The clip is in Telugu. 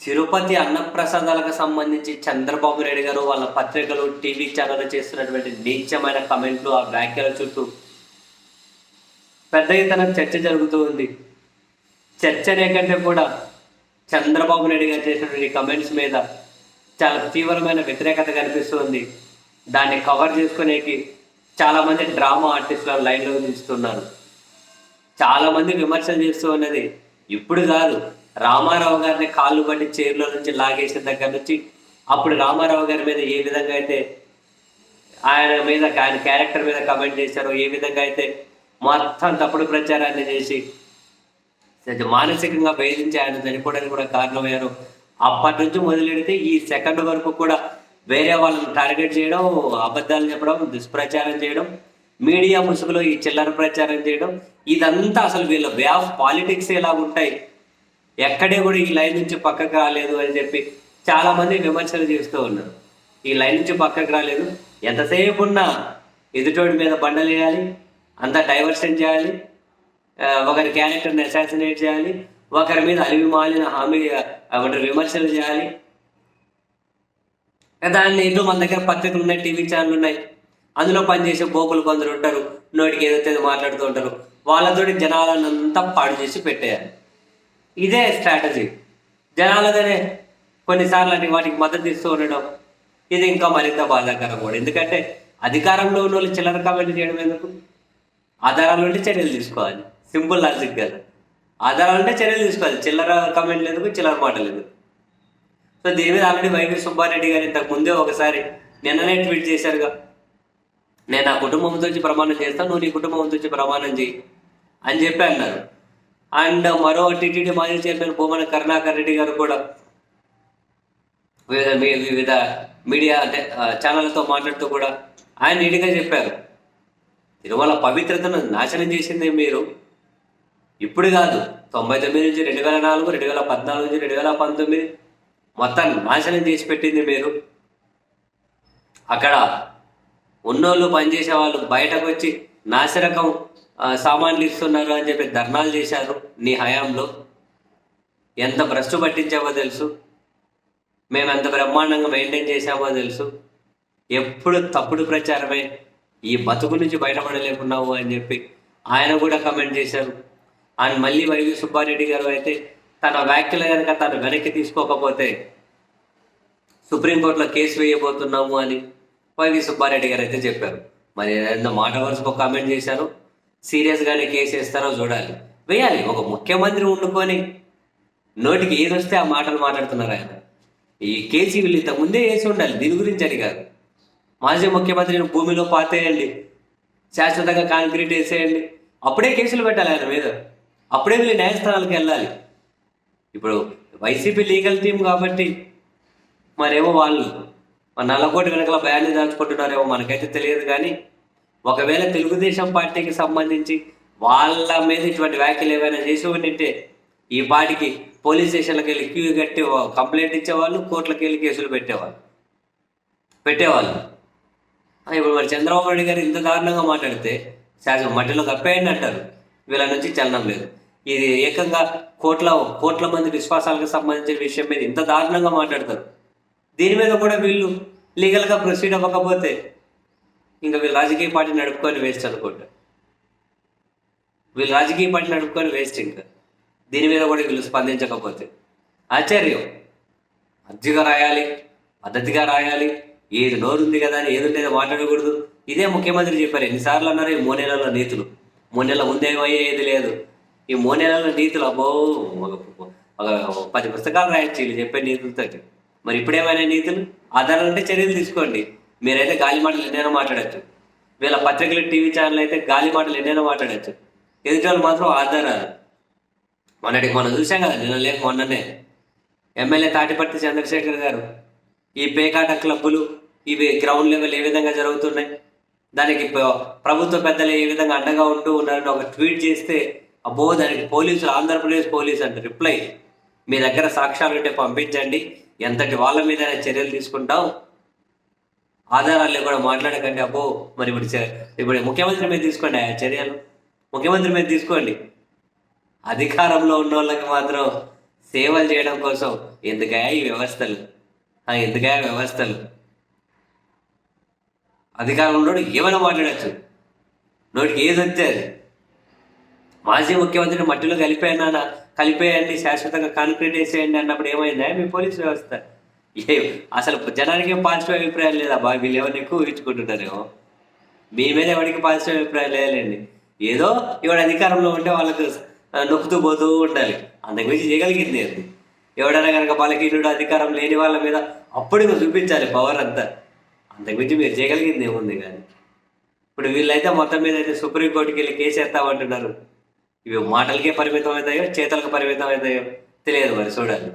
తిరుపతి అన్నప్రసాదాలకు సంబంధించి చంద్రబాబు నాయుడు గారు వాళ్ళ పత్రికలు టీవీ ఛానల్ చేస్తున్నటువంటి నీచమైన కమెంట్లు ఆ వ్యాఖ్యల చుట్టూ పెద్ద ఎత్తున చర్చ జరుగుతూ ఉంది. చర్చ కంటే కూడా చంద్రబాబు నాయుడు గారు చేసినటువంటి కమెంట్స్ మీద చాలా తీవ్రమైన వ్యతిరేకత కనిపిస్తుంది. దాన్ని కవర్ చేసుకునేకి చాలామంది డ్రామా ఆర్టిస్టుల లైన్లో నిలుస్తున్నారు. చాలామంది విమర్శలు చేస్తూ ఉన్నది ఇప్పుడు కాదు రామారావు గారిని కాళ్ళు పట్టి చైర్లో నుంచి లాగేసిన దగ్గర నుంచి అప్పుడు రామారావు గారి మీద ఏ విధంగా అయితే ఆయన మీద ఆయన క్యారెక్టర్ మీద కమెంట్ చేశారో ఏ విధంగా అయితే మొత్తం తప్పుడు ప్రచారాన్ని చేసి మానసికంగా వేధించి ఆయన చనిపోవడానికి కూడా కారణమయ్యారు అప్పటి నుంచి మొదలెడితే ఈ సెకండ్ వరకు కూడా వేరే వాళ్ళని టార్గెట్ చేయడం అబద్ధాలు చెప్పడం దుష్ప్రచారం చేయడం మీడియా ముసుగులో ఈ చిల్లర ప్రచారం చేయడం ఇదంతా అసలు వీళ్ళ వే ఆఫ్ పాలిటిక్స్ ఎలా ఉంటాయి. ఎక్కడే కూడా ఈ లైన్ నుంచి పక్కకు రాలేదు అని చెప్పి చాలా మంది విమర్శలు చేస్తూ ఉన్నారు. ఈ లైన్ నుంచి పక్కకు రాలేదు. ఎంతసేపు ఉన్నా ఎదుటోడి మీద బండలు వేయాలి అంతా డైవర్షన్ చేయాలి ఒకరి క్యారెక్టర్ని అసాసినేట్ చేయాలి ఒకరి మీద అలివి మాలిన హామీ ఒకటి విమర్శలు చేయాలి. దాన్ని ఎన్నో మన దగ్గర పత్రికలు ఉన్నాయి టీవీ ఛానల్ ఉన్నాయి. అందులో పనిచేసే బోకులు కొందరు ఉంటారు నోటికి ఏదైతే మాట్లాడుతూ ఉంటారు. వాళ్ళతోటి జనాలనంతా పాడు చేసి పెట్టేయాలి. ఇదే స్ట్రాటజీ జనాలదనే కొన్నిసార్లు అన్ని వాటికి మద్దతు ఇస్తూ ఉండడం ఇది ఇంకా మరింత బాధాకరం కూడా. ఎందుకంటే అధికారంలో ఉన్న వాళ్ళు చిల్లర కామెంట్ చేయడం ఎందుకు? ఆధారాలు ఉంటే చర్యలు తీసుకోవాలి. సింపుల్ లాజిక్ కదా. ఆధారాలు ఉంటే చర్యలు తీసుకోవాలి. చిల్లర కమెంట్లు ఎందుకు? చిల్లర మాటలు ఎందుకు? సో దీని మీద ఆల్రెడీ వైవి సుబ్బారెడ్డి గారు ఇంతకు ముందే ఒకసారి నిన్ననే ట్వీట్ చేశారుగా. నేను నా కుటుంబంతో వచ్చి ప్రమాణం చేస్తాను నువ్వు నీ కుటుంబంతో వచ్చి ప్రమాణం చేయి అని చెప్పి అన్నారు. అండ్ మరో టీటీడీ మాజీ చైర్మన్ భూమన కరుణాకర్ రెడ్డి గారు కూడా వివిధ మీ- వివిధ మీడియా ఛానళ్ళతో మాట్లాడుతూ కూడా ఆయన నీటిగా చెప్పారు. తిరుమల పవిత్రతను నాశనం చేసింది మీరు. ఇప్పుడు కాదు తొంభై తొమ్మిది నుంచి రెండు వేల నాలుగు రెండు వేల పద్నాలుగు నుంచి రెండు వేల పంతొమ్మిది మొత్తం నాశనం చేసి పెట్టింది మీరు. అక్కడ ఉన్నోళ్ళు పనిచేసే వాళ్ళు బయటకు వచ్చి నాశరకం సామాన్లు ఇస్తున్నారు అని చెప్పి ధర్నాలు చేశారు నీ హయాంలో. ఎంత భ్రష్టు పట్టించావో తెలుసు. మేము ఎంత బ్రహ్మాండంగా మెయింటైన్ చేశామో తెలుసు. ఎప్పుడు తప్పుడు ప్రచారమే. ఈ బతుకు నుంచి బయటపడలేకున్నావు అని చెప్పి ఆయన కూడా కమెంట్ చేశారు. అండ్ మళ్ళీ వైవి సుబ్బారెడ్డి గారు అయితే తన వ్యాఖ్యలు కనుక తను వెనక్కి తీసుకోకపోతే సుప్రీంకోర్టులో కేసు వేయబోతున్నాము అని వైవి సుబ్బారెడ్డి గారు అయితే చెప్పారు. మరి ఏదైనా మాట వరుసకు కామెంట్ చేశారు. సీరియస్గానే కేసు వేస్తారో చూడాలి. వేయాలి. ఒక ముఖ్యమంత్రి ఉండుకొని నోటికి ఏది వస్తే ఆ మాటలు మాట్లాడుతున్నారు ఆయన. ఈ కేసీ వీళ్ళు ఇంతకుముందే ముందే వేసి ఉండాలి. దీని గురించి అని కాదు. మాజీ ముఖ్యమంత్రిని భూమిలో పాతేయండి. శాశ్వతంగా కాంక్రీట్ వేసేయండి. అప్పుడే కేసులు పెట్టాలి ఆయన మీద. అప్పుడే వీళ్ళు న్యాయస్థానాలకు వెళ్ళాలి. ఇప్పుడు వైసీపీ లీగల్ టీం కాబట్టి మరేమో వాళ్ళు. మన నల్లకోటి వెనకాల బ్యాన్ని దాచుకుంటున్నారేమో మనకైతే తెలియదు కానీ ఒకవేళ తెలుగుదేశం పార్టీకి సంబంధించి వాళ్ళ మీద ఇటువంటి వ్యాఖ్యలు ఏమైనా చేసి ఉంటే ఈ పాటికి పోలీస్ స్టేషన్లకు వెళ్ళి క్యూ కట్టి కంప్లైంట్ ఇచ్చేవాళ్ళు కోర్టులకు వెళ్ళి కేసులు పెట్టేవాళ్ళు. పెట్టేవాళ్ళు. ఇప్పుడు మరి చంద్రబాబు నాయుడు గారు ఇంత దారుణంగా మాట్లాడితే శాసనం మట్టిలో కప్పేయండి అంటారు. వీళ్ళ నుంచి చలనం లేదు. ఇది ఏకంగా కోట్ల కోట్ల మంది విశ్వాసాలకు సంబంధించిన విషయం మీద ఇంత దారుణంగా మాట్లాడతారు. దీని మీద కూడా వీళ్ళు లీగల్గా ప్రొసీడ్ అవ్వకపోతే ఇంకా వీళ్ళు రాజకీయ పార్టీ నడుపుకొని వేస్ట్ అనుకుంటా. వీళ్ళు రాజకీయ పార్టీ నడుపుకొని వేస్ట్ ఇంకా. దీని మీద కూడా వీళ్ళు స్పందించకపోతే. ఆశ్చర్యం. అర్జీగా రాయాలి పద్ధతిగా రాయాలి. ఏది నోరుంది కదా అని ఏది లేదా మాట్లాడకూడదు. ఇదే ముఖ్యమంత్రి చెప్పారు. ఎన్నిసార్లు అన్నారు ఈ మూడు నీతులు. మూడు నెలల ముందేమయ్యేది లేదు. ఈ మూడు నీతులు అబ్బో ఒక- పది పుస్తకాలు రాయొచ్చు వీళ్ళు చెప్పే నీతులతో మరి ఇప్పుడేమైనా నీతులు? ఆధారాలంటే చర్యలు తీసుకోండి. మీరైతే గాలి మాటలు ఎన్నైనా మాట్లాడచ్చు. వీళ్ళ పత్రికలు టీవీ ఛానల్ అయితే గాలి మాటలు ఎన్నైనా మాట్లాడచ్చు. ఎదుటి మాత్రం ఆధారాలు మొన్నటికి మనం చూసాం కదా నిన్న లేక మొన్ననే. ఎమ్మెల్యే తాటిపర్తి చంద్రశేఖర్ గారు ఈ పేకాట క్లబ్బులు ఇవి గ్రౌండ్ లెవెల్ ఏ విధంగా జరుగుతున్నాయి? దానికి ప్రభుత్వ పెద్దలు ఏ విధంగా అండగా ఉంటూ ఉన్నారని ఒక ట్వీట్ చేస్తే అబ్బో దానికి పోలీసులు ఆంధ్రప్రదేశ్ పోలీస్ అంటే రిప్లై. మీ దగ్గర సాక్ష్యాలు ఉంటే పంపించండి. ఎంతటి వాళ్ళ మీద చర్యలు తీసుకుంటాం. ఆధారాలు కూడా మాట్లాడకండి అబ్బో. మరి ఇప్పుడు ఇప్పుడు ముఖ్యమంత్రి మీద తీసుకోండి ఆ చర్యలు. ముఖ్యమంత్రి మీద తీసుకోండి. అధికారంలో ఉన్న వాళ్ళకి మాత్రం సేవలు చేయడం కోసం ఎందుకయా ఈ వ్యవస్థలు? ఎందుకయా వ్యవస్థలు? అధికారంలో ఏమైనా మాట్లాడచ్చు? నోటికి ఏది వస్తే అది. మాజీ ముఖ్యమంత్రిని మట్టిలో కలిపేయనా కలిపేయండి శాశ్వతంగా కాన్క్రీట్ వేసేయండి అన్నప్పుడు ఏమైందా మీ పోలీస్ వ్యవస్థ? ఏ అసలు జనానికి పాజిటివ్ అభిప్రాయం లేదా? బాబు వీళ్ళు ఎవరిని ఎక్కువ ఊహించుకుంటున్నారేమో మీ మీద ఎవరికి పాజిటివ్ అభిప్రాయం లేదండి ఏదో ఇవాడు అధికారంలో ఉంటే వాళ్ళకు నొక్కుతూ పోతూ ఉండాలి. అంతకుమించి చేయగలిగింది అది ఎవడైనా కనుక బలహీనుడు అధికారం లేని వాళ్ళ మీద అప్పుడు చూపించాలి పవర్ అంతా. అంతకు మించి మీరు చేయగలిగింది ఏముంది కానీ? ఇప్పుడు వీళ్ళైతే మొత్తం మీద అయితే సుప్రీంకోర్టుకి వెళ్ళి కేసు వేస్తామంటున్నారు. ఇవి మాటలకే పరిమితం అవుతాయో చేతలకు పరిమితం అవుతాయో తెలియదు మరి చూడాలి.